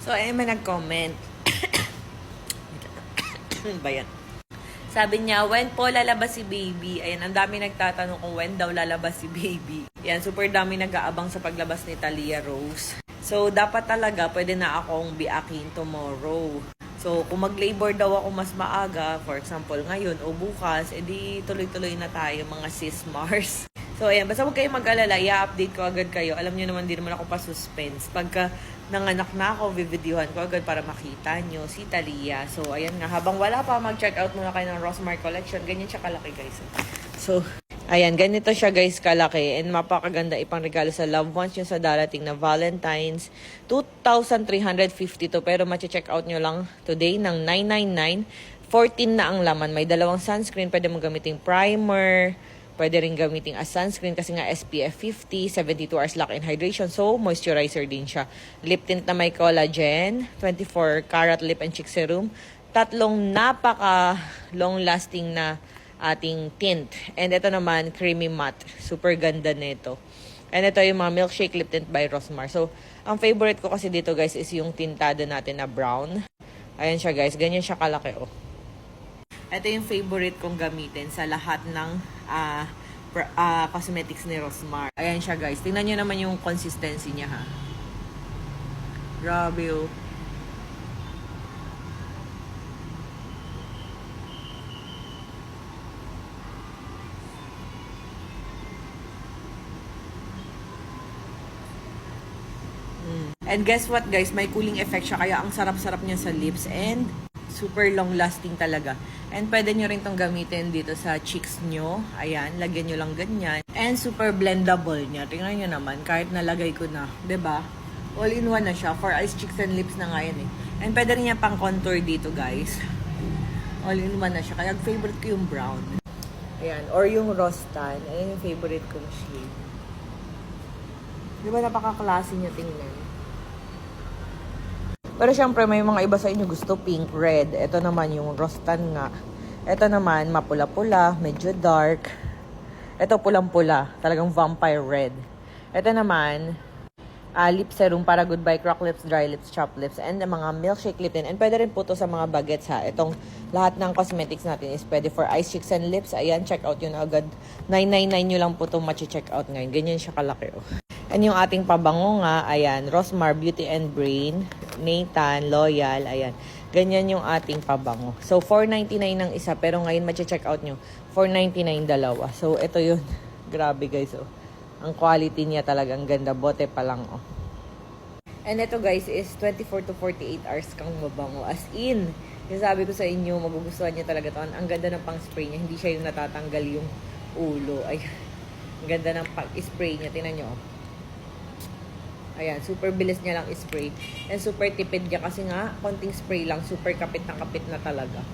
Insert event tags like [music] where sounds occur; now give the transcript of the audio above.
So, ayun may nag-comment. [coughs] Ano ba yan? Sabi niya, when po lalabas si baby? Ayan, ang dami nagtatanong kung when daw lalabas si baby. Yan, super dami nag-aabang sa paglabas ni Talia Rose. So, dapat talaga, pwede na akong biakin tomorrow. So, kung mag-labor daw ako mas maaga, for example, ngayon o bukas, edi tuloy-tuloy na tayo mga sis Mars. So, ayan, basta huwag kayong mag-alala, i-update ko agad kayo. Alam niyo naman, di naman ako pa-suspense. Pagka nanganak na ako, vivideohan ko agad para makita nyo si Talia. So, ayan nga, habang wala pa, mag-check out muna kayo ng Rosmar Collection. Ganyan siya kalaki, guys. So, ayan, ganito siya, guys, kalaki. And mapakaganda ipang regalo sa loved ones nyo sa darating na Valentine's. 2,350 to, pero mache-check out nyo lang today ng 999. 14 na ang laman. May dalawang sunscreen. Pwede mo gamitin primer. Pwede rin gamitin as sunscreen kasi nga SPF 50, 72 hours lock-in hydration. So, moisturizer din siya. Lip tint na may collagen, 24 karat lip and cheek serum. Tatlong napaka long-lasting na ating tint. And ito naman, creamy matte. Super ganda nito. And ito yung mga milkshake lip tint by Rosmar. So, ang favorite ko kasi dito guys is yung tintado natin na brown. Ayan siya guys, ganyan siya kalaki oh. Ito yung favorite kong gamitin sa lahat ng pr- ah, cosmetics ni Rosmar. Ayan siya guys. Tingnan nyo naman yung consistency niya ha. Grabe oh. Mm. And guess what guys, may cooling effect siya kaya ang sarap-sarap niya sa lips and super long lasting talaga. And pwede nyo rin tong gamitin dito sa cheeks nyo. Ayan, lagyan nyo lang ganyan. And super blendable niya. Tingnan nyo naman, kahit nalagay ko na. ba? All in one na siya. For eyes, cheeks, and lips na nga yan eh. And pwede rin yan pang contour dito guys. All in one na siya. Kaya favorite ko yung brown. Ayan, or yung rostan. Ayan yung favorite kong shade. Di ba napaka-classy niya tingnan? Pero syempre, may mga iba sa inyo gusto pink, red. Ito naman yung rostan nga. Ito naman, mapula-pula, medyo dark. Ito pulang-pula, talagang vampire red. Ito naman, ah, lip serum para goodbye crack lips, dry lips, chop lips, and mga milkshake lip tint. And pwede rin po to sa mga bagets ha. Itong lahat ng cosmetics natin is pwede for eyes, cheeks, and lips. Ayan, check out yun agad. 999 nyo lang po to machi-check out ngayon. Ganyan siya kalaki oh. And yung ating pabango nga, ayan, Rosmar Beauty and Brain, Nathan, Loyal, ayan. Ganyan yung ating pabango. So, 4.99 ng isa, pero ngayon mache-check out nyo, 4.99 dalawa. So, ito yun. [laughs] Grabe guys, oh. Ang quality niya talagang ganda. Bote pa lang, oh. And ito guys is 24 to 48 hours kang mabango. As in, yung sabi ko sa inyo, magugustuhan niya talaga to. Ang ganda ng pang-spray niya. Hindi siya yung natatanggal yung ulo. Ay, [laughs] ang ganda ng pag-spray niya. Tingnan nyo, oh. Ayan, super bilis niya lang spray. And super tipid niya kasi nga, konting spray lang, super kapit na kapit na talaga.